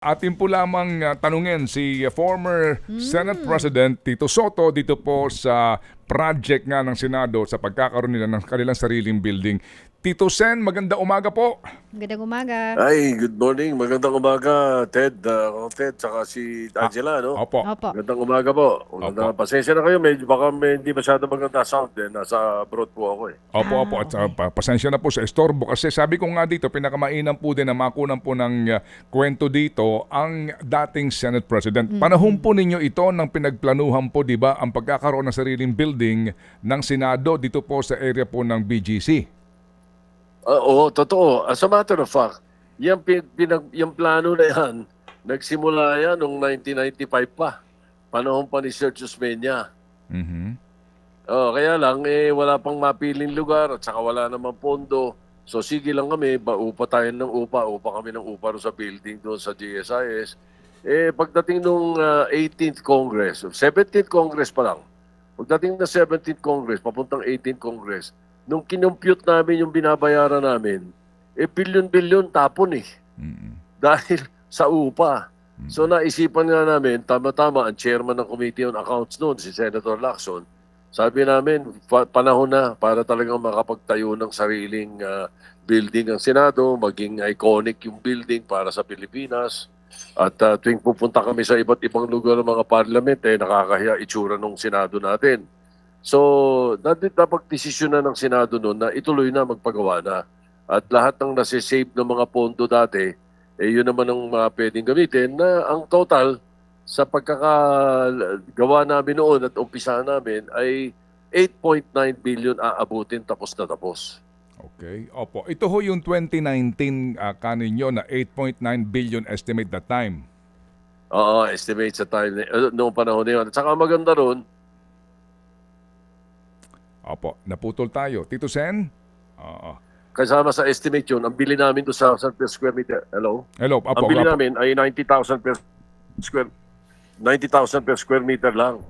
Atin po lamang uh, tanungin si former Senate President Tito Soto dito po sa project nga ng Senado sa pagkakaroon nila ng kanilang sariling building. Tito Sen, maganda umaga po. Magandang umaga. Ay, good morning. Magandang umaga, Ted. Uh, Ted, saka si Angela, no? Opo. Opo. Magandang umaga po. Magandang, pasensya na kayo. Medyo baka may, hindi masyado maganda sound. Eh. Nasa abroad po ako eh. Opo, opo. At uh, pa- pasensya na po sa estorbo kasi sabi ko nga dito, pinakamainam po din na makunan po ng uh, kwento dito ang dating Senate President. Panahon po ninyo ito ng pinagplanuhan po, di ba, ang pagkakaroon ng sariling building ng Senado dito po sa area po ng BGC. Ah, oo, totoo. As a matter of fact, yung, pin, pinag, yung plano na yan, nagsimula yan noong 1995 pa. Panahon pa ni Sir Chusmenia. Mhm. Oh, kaya lang, eh, wala pang mapiling lugar at saka wala namang pondo. So sige lang kami, upa tayo ng upa, upa kami ng upa ro sa building doon sa GSIS. Eh, pagdating nung ah, 18th Congress, 17th Congress pa lang, pagdating na 17th Congress, papuntang 18th Congress, nung kinompute namin yung binabayaran namin, eh bilyon-bilyon tapon eh. Mhm. Dahil sa upa. So naisipan nga namin, tama-tama, ang chairman ng Committee on Accounts noon, si Senator Lacson, sabi namin, pa- panahon na para talagang makapagtayo ng sariling ah, building ang Senado, maging iconic yung building para sa Pilipinas. At ah, tuwing pupunta kami sa iba't ibang lugar ng mga parliament, eh, nakakahiya itsura ng Senado natin. So, napag-desisyon na ng Senado noon na ituloy na magpagawa na. At lahat ng nasi-save ng mga pondo dati, eh yun naman ang mga pwedeng gamitin na ang total sa pagkakagawa namin noon at umpisa namin ay 8.9 billion aabutin tapos na tapos. Okay. Opo. Ito ho yung 2019 uh, kaninyo na 8.9 billion estimate that time. Oo, estimate sa time uh, noong panahon na yun. At saka maganda ron, Opo. Naputol tayo. Tito Sen? Oo. kasama sa estimate yun, ang bili namin doon sa, sa per square meter. Hello? Hello. Opo. ang bili namin ay 90,000 per square 90,000 per square meter lang.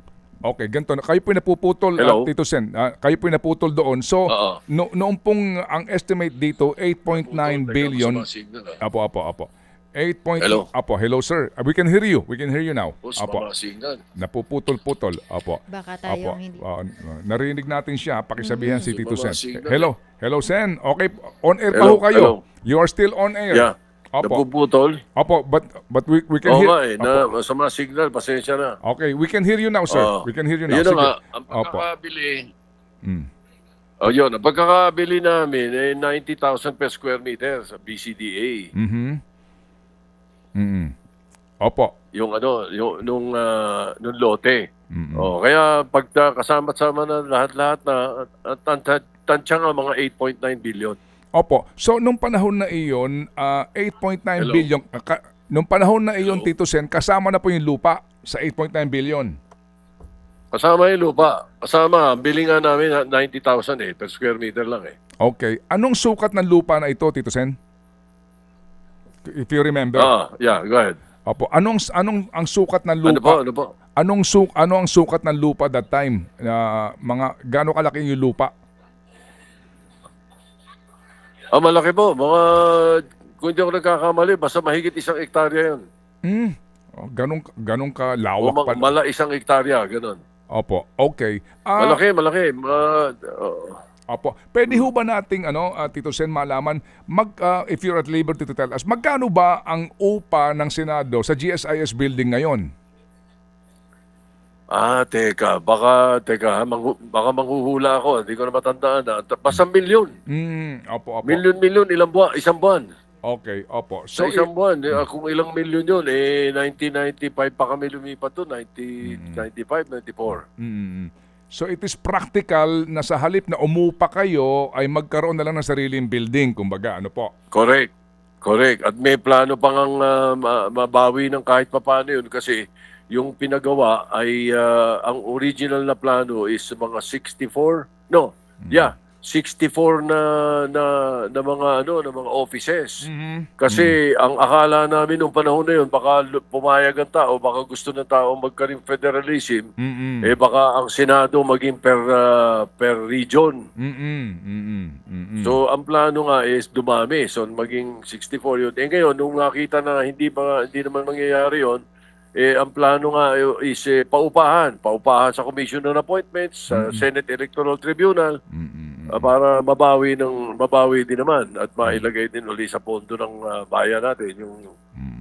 Okay, ganito. Kayo po napuputol, Hello? uh, Tito Sen. Ah, kayo po naputol doon. So, Oo. no, noong pong ang estimate dito, 8.9 billion. Ah. Apo, apo, apo. 8 point, Hello? Apo, hello sir. Uh, We can hear you. We can hear you now. Boss, Apo. masama signal. Napuputol-putol. Apo. Baka Apo. tayong hindi. Ah, narinig natin siya. Pakisabihan si Tito Sen. Hello. Hello, Sen. Okay. On air pa Hello, ho kayo. hello. You are still on air. Yeah. Opo. Napuputol. Opo, but but we, we can Oo hear. nga eh, na, masama signal, pasensya na. Okay, we can hear you now, sir. Oo. we can hear you now. Yun na Sige. nga, ang pagkakabili, Mm. oh yun, ang pagkakabili namin ay 90,000 per square meter sa BCDA. Mhm. Mhm. Opo. Yung ano, yung, nung, ah, nung lote. Mhm. Oh, kaya pag uh, kasama-sama na lahat-lahat na, at at- tansya nga mga 8.9 billion. Opo. So nung panahon na iyon, ah, 8.9 Hello? billion ah, ka- nung panahon na iyon? Tito Sen, kasama na po yung lupa sa 8.9 billion. Kasama yung lupa. Kasama, ang nga namin ah, 90,000 eh, per square meter lang eh. Okay. Anong sukat ng lupa na ito, Tito Sen? If you remember. Ah, yeah, go ahead. Opo. Anong anong ang sukat ng Ano po, lupa? ano po? Anong su ano ang sukat ng lupa that time? Na mga gaano kalaki yung lupa? Ah, malaki po. Mga, kung hindi ako nagkakamali, basta mahigit isang hektarya yun. Hmm. Oh, ganong ganong ka O lawak ma- pa. mala isang hektarya, ganun. Opo. Okay. Ah, Malaki, malaki. Ma- oh. Opo. Pwede ho ba nating ano, ah, Tito Sen malaman mag ah, if you're at liberty to tell us, magkano ba ang upa ng Senado sa GSIS building ngayon? Ah, teka. Baka, teka, ha, baka manghuhula ako. Hindi ko na matandaan. Ha. Basta milyon. Hmm, opo, opo. Milyon-milyon, ilang buwan, isang buwan. Okay, opo. Sa So, isang buwan, eh, kung ilang milyon yun, eh, 1995 pa kami lumipat to, 90, 95, 94. Mm. So it is practical na sa halip na umupa kayo ay magkaroon na lang ng sariling building, kumbaga, ano po? Correct. Correct. At may plano pang ang ma- mabawi ng kahit papano yun kasi yung pinagawa ay ah, ang original na plano is mga 64. No. Yeah. 64 na na na mga ano, na mga offices. Mhm. Kasi ang akala namin nung panahon na yun, baka pumayag ang tao, baka gusto ng tao magkaroon federalism, Mm-mm. eh baka ang Senado maging per ah, per region. Mm-mm. Mm-mm. So ang plano nga is dumami, so maging 64 yun. Eh ngayon, nung nakita na hindi pa hindi naman mangyayari yun, eh ang plano nga is eh, paupahan, paupahan sa Commission on Appointments, sa Senate Electoral Tribunal, Mm-mm. Ah, para mabawi ng mabawi din naman at mailagay din uli sa pondo ng ah, bayan natin yung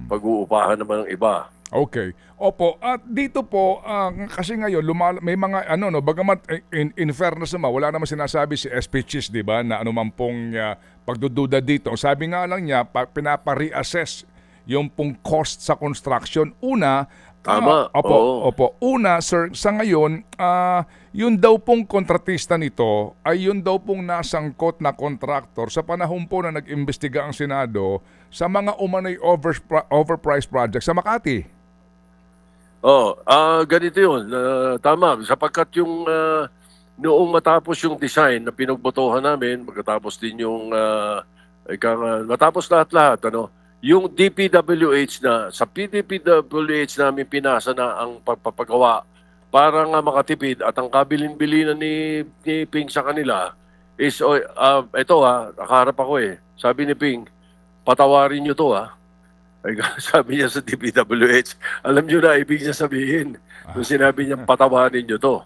pag-uupahan naman ng iba. Okay. Opo, at dito po ah, kasi ngayon lumal may mga ano no bagamat eh, in, in fairness naman wala naman sinasabi si SP Chis, 'di ba, na anuman pong ah, pagdududa dito. Sabi nga lang niya pa, pinapa-reassess yung pong cost sa construction. Una, Tama, ah, opo, oo. opo. Una, sir, sa ngayon, ah, yun daw pong kontratista nito ay yun daw pong nasangkot na kontraktor sa panahon po na nag-imbestiga ang Senado sa mga umano'y over, overpriced projects sa Makati. Oh, ah ganito 'yun. Ah, tama sapagkat yung ah, noong matapos yung design na pinagbotohan namin, magkatapos din yung ah, ika nga, matapos lahat-lahat ano, yung DPWH na sa PDPWH namin pinasa na ang pagpapagawa para nga makatipid at ang kabilin-bilinan ni, ni Ping sa kanila is oh, ah, ito ha, nakaharap ako eh. Sabi ni Ping, patawarin niyo to ha. Ay, sabi niya sa DPWH, alam niyo na, ibig niya sabihin, nung sinabi niya, patawarin niyo to.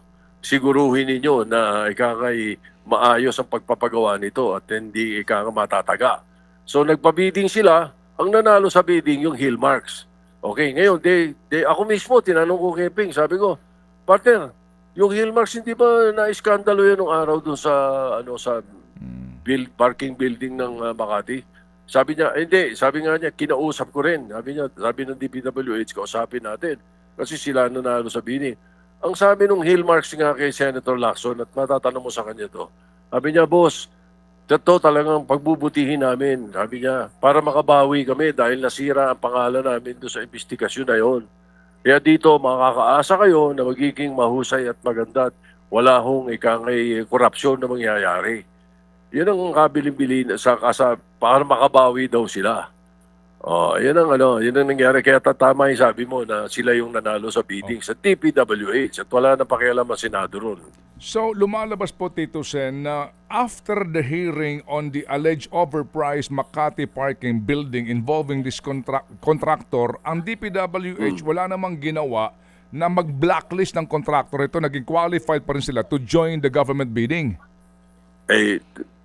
Siguruhin ninyo na ikakay maayos ang pagpapagawa nito at hindi ikaka matataga. So nagpa-bidding sila, ang nanalo sa bidding yung Hillmarks. Okay, ngayon, they, they, ako mismo, tinanong ko kay Ping, sabi ko, partner, yung Hillmarks hindi ba na-iskandalo yun nung araw dun sa, ano, sa build, parking building ng uh, Makati? Sabi niya, eh, hindi, sabi nga niya, kinausap ko rin. Sabi niya, sabi ng DPWH, kausapin natin. Kasi sila nanalo sa bini. Ang sabi nung Hillmarks nga kay Senator Lacson, at matatanong mo sa kanya to, sabi niya, boss, ito talagang pagbubutihin namin. Sabi niya, para makabawi kami dahil nasira ang pangalan namin doon sa investigasyon na yon. Kaya dito, makakaasa kayo na magiging mahusay at maganda at wala hong ikangay korupsyon na mangyayari. Yun ang kabilin-bilin sa kasa para makabawi daw sila. Oh, yun ang ano, yun ang nangyari kaya tatama yung sabi mo na sila yung nanalo sa bidding sa TPWH at wala na pakialam ang Senado ron. So, lumalabas po, Tito Sen, na after the hearing on the alleged overpriced Makati parking building involving this contra- contractor, ang DPWH wala namang ginawa na mag-blacklist ng contractor ito. Naging qualified pa rin sila to join the government bidding. Eh,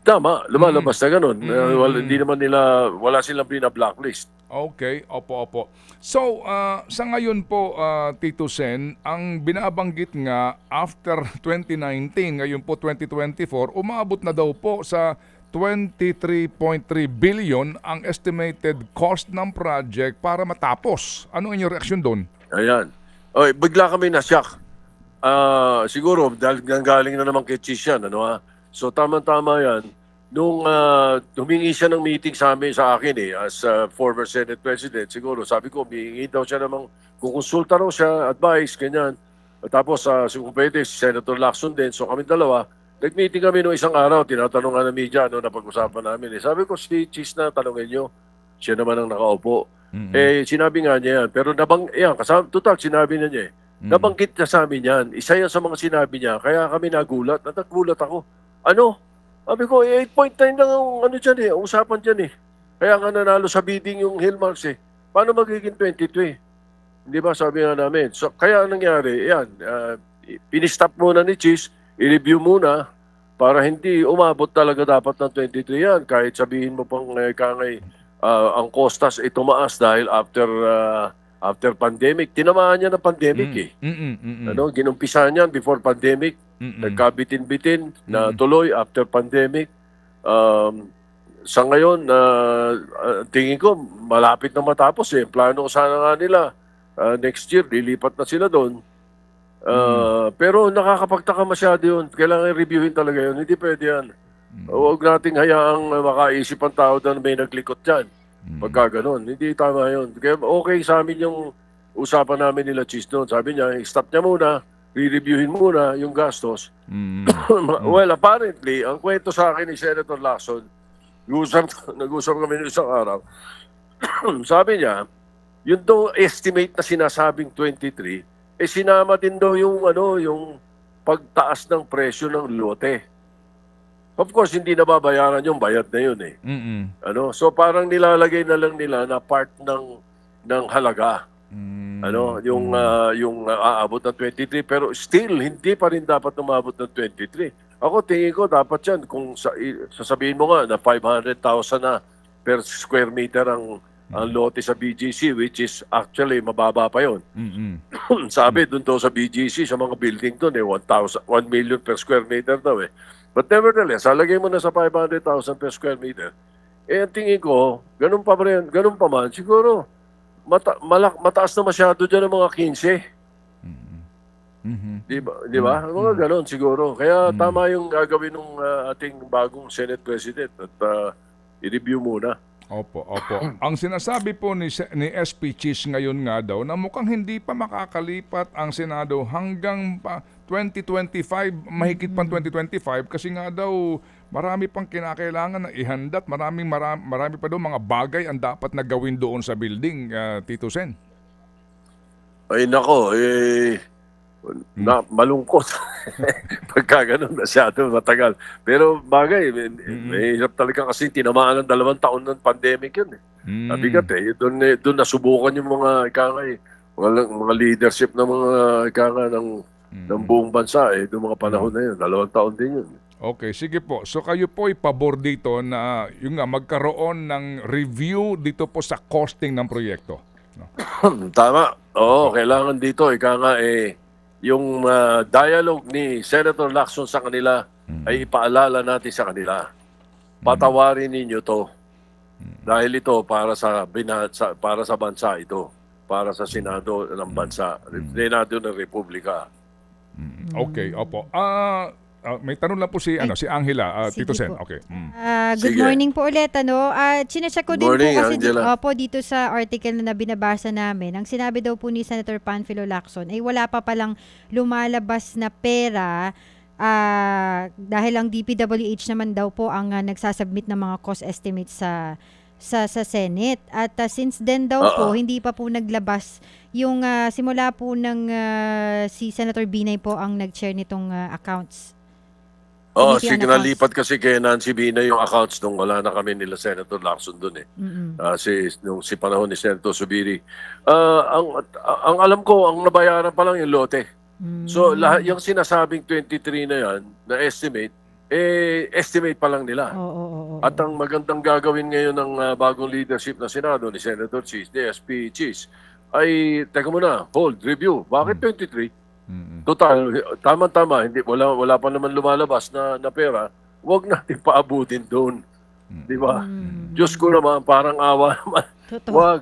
tama, lumalabas na ganun. Uh, wala, hindi naman nila, wala silang bina-blacklist. Okay, opo, opo. So, ah, sa ngayon po, ah, Tito Sen, ang binabanggit nga after 2019, ngayon po 2024, umabot na daw po sa 23.3 billion ang estimated cost ng project para matapos. Ano inyong reaksyon doon? Ayan. Oy, bigla kami na-shock. Ah, siguro dahil galing na naman kay Chis yan, ano ha? So tama-tama yan. Nung ah, humingi siya ng meeting sa amin sa akin eh as ah, former Senate President, siguro sabi ko humingi daw siya namang kukonsulta raw siya, advice, ganyan. At tapos sa uh, kung pwede, si Senator Lacson din. So kami dalawa, nag-meeting kami noong isang araw, tinatanong nga ng media, ano, napag-usapan namin. Eh. Sabi ko, si Chis na tanongin nyo. Siya naman ang nakaupo. Eh, sinabi nga niya yan. Pero nabang, yan, kasama, total, sinabi na niya eh. Nabanggit na sa amin yan. Isa yan sa mga sinabi niya. Kaya kami nagulat. At nagulat ako. Ano? Sabi ko, eh, 8.9 lang ang ano dyan eh. Usapan dyan eh. Kaya nga nanalo sa bidding yung Hillmarks eh. Paano magiging 22 eh? Hindi ba sabi nga namin? So, kaya ang nangyari, yan, uh, pinistop muna ni Cheese, i-review muna para hindi umabot talaga dapat ng 23 yan. Kahit sabihin mo pang eh, kangay, ah, ang costas ay tumaas dahil after ah, after pandemic. Tinamaan niya ng pandemic eh. Mm-mm, mm-mm, Ano, ginumpisahan niyan before pandemic, mm-mm. nagkabitin-bitin na tuloy after pandemic. Um, sa ngayon, na tingin ko malapit na matapos eh. Plano sana nga nila ah, next year lilipat na sila doon. Ah, Pero nakakapagtaka masyado yun. Kailangan reviewin talaga yun. Hindi pwede yan. Huwag nating hayaang makaisip ang tao na may naglikot dyan. Pagka ganun. Hindi tama yun. Kaya okay sa amin yung usapan namin nila Cheese noon. Sabi niya, stop niya muna. re-reviewin muna yung gastos. Mm. well, apparently, ang kwento sa akin ni Senator Lacson, nag-usap, nag-usap kami ng isang araw, sabi niya, yung daw estimate na sinasabing 23, eh sinama din daw yung, ano, yung pagtaas ng presyo ng lote. Of course, hindi nababayaran yung bayad na yun eh. Mm-mm. Ano? So parang nilalagay na lang nila na part ng ng halaga. Mm. Ano, yung ah, yung ah, aabot ng 23 pero still hindi pa rin dapat umabot ng 23. Ako tingin ko dapat 'yan kung sa, sasabihin mo nga na 500,000 na per square meter ang ang lote sa BGC which is actually mababa pa 'yon. Mm-mm. Sabi doon daw sa BGC sa mga building doon eh 1,000 1 million per square meter daw eh. But nevertheless, alagay mo na sa 500,000 per square meter. Eh, ang tingin ko, ganun pa rin, ganun pa man, siguro, mata, malak, mataas na masyado dyan ang mga 15. Mhm. Di ba? Di ba? Mga ganun siguro. Kaya tama yung gagawin ng ating bagong Senate President at ah, i-review muna. Opo, opo. Ang sinasabi po ni, ni SP Cheese ngayon nga daw na mukhang hindi pa makakalipat ang Senado hanggang pa 2025, mahigit pang 2025 kasi nga daw marami pang kinakailangan na ihandat, maraming marami, marami pa daw mga bagay ang dapat na gawin doon sa building, ah, Tito Sen. Ay nako, eh, na, malungkot. Pagka ganun, masyado matagal. Pero bagay, may, may hirap talaga kasi tinamaan ng dalawang taon ng pandemic yun. Eh. Mm. Mabigat eh. Doon, eh, doon nasubukan yung mga ikanga eh, mga, mga leadership ng mga ikanga ng, ng buong bansa eh. Doon mga panahon na yun. Dalawang taon din yun. Okay, sige po. So kayo po ay pabor dito na yung nga magkaroon ng review dito po sa costing ng proyekto. No? Tama. Oo, kailangan dito. Ika nga eh, yung ah, dialogue ni Senator Lacson sa kanila ay ipaalala natin sa kanila. Patawarin ninyo to. Dahil ito para sa, bina, sa para sa bansa ito. Para sa Senado ng bansa. Senado ng Republika. Okay, opo. Ah, ah, may tanong lang po si ano si Angela, Sige Tito Sen. po. Okay. Mm. Ah, good Sige. morning po ulit ano. Ah, chinecheck ko din Morning, po kasi di- Angela. opo, dito sa article na binabasa namin. Ang sinabi daw po ni Senator Panfilo Lacson ay wala pa palang lumalabas na pera ah, dahil ang DPWH naman daw po ang ah, nagsasubmit ng mga cost estimates sa sa sa Senate. At ah, since then daw po hindi pa po naglabas yung ah, simula po ng ah, si Senator Binay po ang nag-chair nitong ah, accounts. Oh, Committee on sige, Accounts. nalipat kasi kay Nancy Bina yung accounts nung wala na kami nila Senator Lacson doon eh. Mm-mm. Ah, si nung si panahon ni Senator Subiri. Ah, ang ang alam ko ang nabayaran pa lang yung lote. So lahat yung sinasabing 23 na yan na estimate eh estimate pa lang nila. Oo, oo, oo. At ang magandang gagawin ngayon ng ah, bagong leadership ng Senado ni Senator Cheese, ni SP Cheese, ay teka muna, hold, review. Bakit 23? Mm. Total, tama-tama, hindi wala wala pa naman lumalabas na na pera. Huwag natin paabutin doon. Di ba? Mm. Diyos ko naman, parang awa naman. Totoo. Huwag.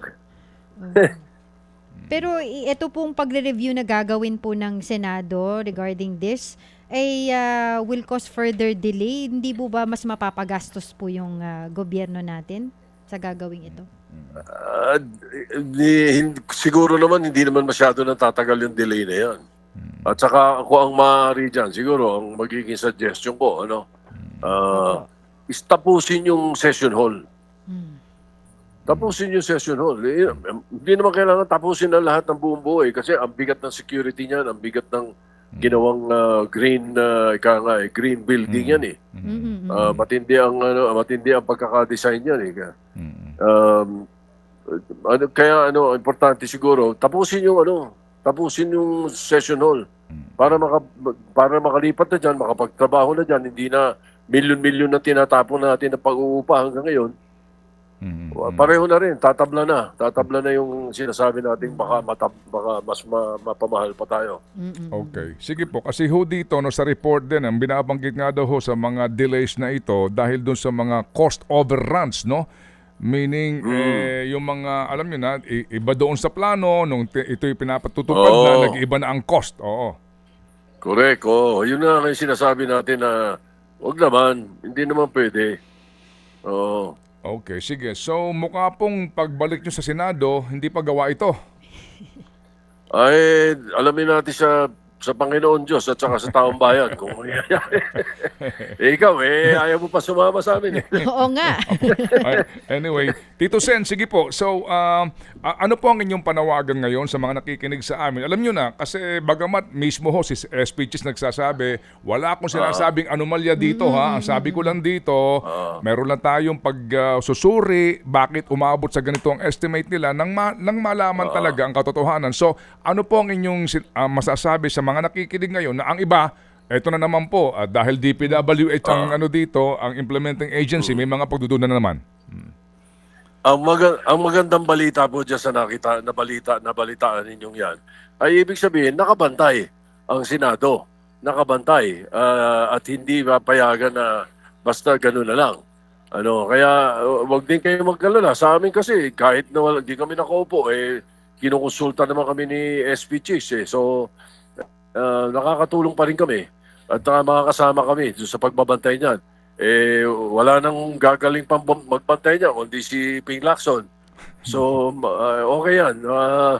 Pero ito pong pagre-review na gagawin po ng Senado regarding this ay ah, will cause further delay. Hindi po ba mas mapapagastos po yung ah, gobyerno natin sa gagawing ito? Ah, di- siguro naman hindi naman masyado nang tatagal yung delay na yan. At saka ako ang maaari dyan, siguro ang magiging suggestion ko, ano, ah, is tapusin yung session hall. Hmm. Tapusin yung session hall. Eh, hindi naman kailangan tapusin ang lahat ng buong buo eh, kasi ang bigat ng security niyan, ang bigat ng ginawang ah, green uh, ika nga, eh, green building yan eh. Ah, matindi ang ano, matindi ang pagkaka-design niyan eh. Mm. Um, ano, kaya ano, importante siguro, tapusin yung ano, tapusin yung session hall para maka, para makalipat na diyan, makapagtrabaho na diyan, hindi na milyon-milyon na tinatapon natin na pag-uupa hanggang ngayon. Mm. Pareho na rin, tatabla na. Tatabla na yung sinasabi nating baka, matab, baka mas ma, mapamahal pa tayo. Mm-mm. Okay. Sige po, kasi ho dito no, sa report din, ang binabanggit nga daw ho sa mga delays na ito dahil dun sa mga cost overruns, no? Meaning, eh, yung mga, alam nyo na, iba doon sa plano, nung ito'y pinapatutupad na, Oo. nag-iba na ang cost. Oo. Correct, oh. Yun na ang sinasabi natin na wag naman, hindi naman pwede. Oo. Okay, sige. So, mukha pong pagbalik nyo sa Senado, hindi pa gawa ito. Ay, alamin natin sa sa Panginoon Diyos at saka sa taong bayan kung eh, ikaw, eh, ayaw mo pa sumama sa amin. Eh. Oo nga. Ay, anyway, Tito Sen, sige po. So, um, a- ano po ang inyong panawagan ngayon sa mga nakikinig sa amin? Alam nyo na, kasi bagamat mismo ho si SP Chis nagsasabi, wala akong sinasabing anomalya dito ha. Ang sabi ko lang dito, meron lang tayong pagsusuri, bakit umabot sa ganito ang estimate nila nang, ma- nang malaman talaga ang katotohanan. So, ano po ang inyong ah, masasabi sa mga nakikinig ngayon na ang iba, eto na naman po, ah, dahil DPWH ang ano dito, ang implementing agency, may mga pagdududa na naman. Ang, maga- ang magandang balita po dyan sa nakita, na balita, na balitaan ninyong yan, ay ibig sabihin, nakabantay ang Senado. Nakabantay. ah, at hindi papayagan na basta gano'n na lang. Ano, kaya uh, wag din kayo magkalala. Sa amin kasi, kahit na wala, di kami nakaupo, eh, kinukonsulta naman kami ni SP Chis. Eh. So, ah, nakakatulong pa rin kami. At uh, makakasama kami sa pagbabantay niyan. Eh, wala nang gagaling pang magbantay niya, kundi si Ping Lacson. So, ah, okay yan. Ah,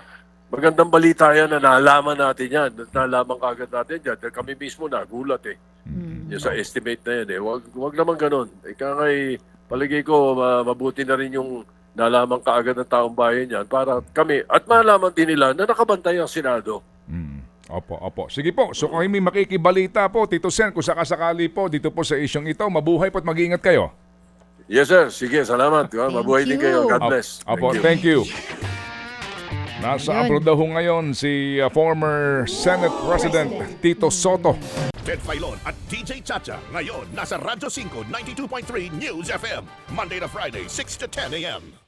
magandang balita yan na nalaman natin yan. Nalaman kagad natin yan. Kami mismo nagulat eh. Yung sa estimate na yan eh. Wag, wag naman ganun. Ika ngay, paligay ko, ma- mabuti na rin yung nalaman kaagad ng taong bayan yan para kami, at malaman din nila na nakabantay ang Senado. Opo, opo. Sige po. So kung may makikibalita po, Tito Sen, kung sakasakali po dito po sa isyong ito, mabuhay po at mag-iingat kayo. Yes sir, sige, salamat. Thank Mabuhay din you. kayo. God bless. Opo, Thank you. thank you. Nasa abroad daw ho ngayon si uh, former Senate President Tito Soto. Ted Filon at DJ Chacha. Ngayon, nasa Radyo 5, 92.3 News FM. Monday to Friday, 6 to 10 a.m.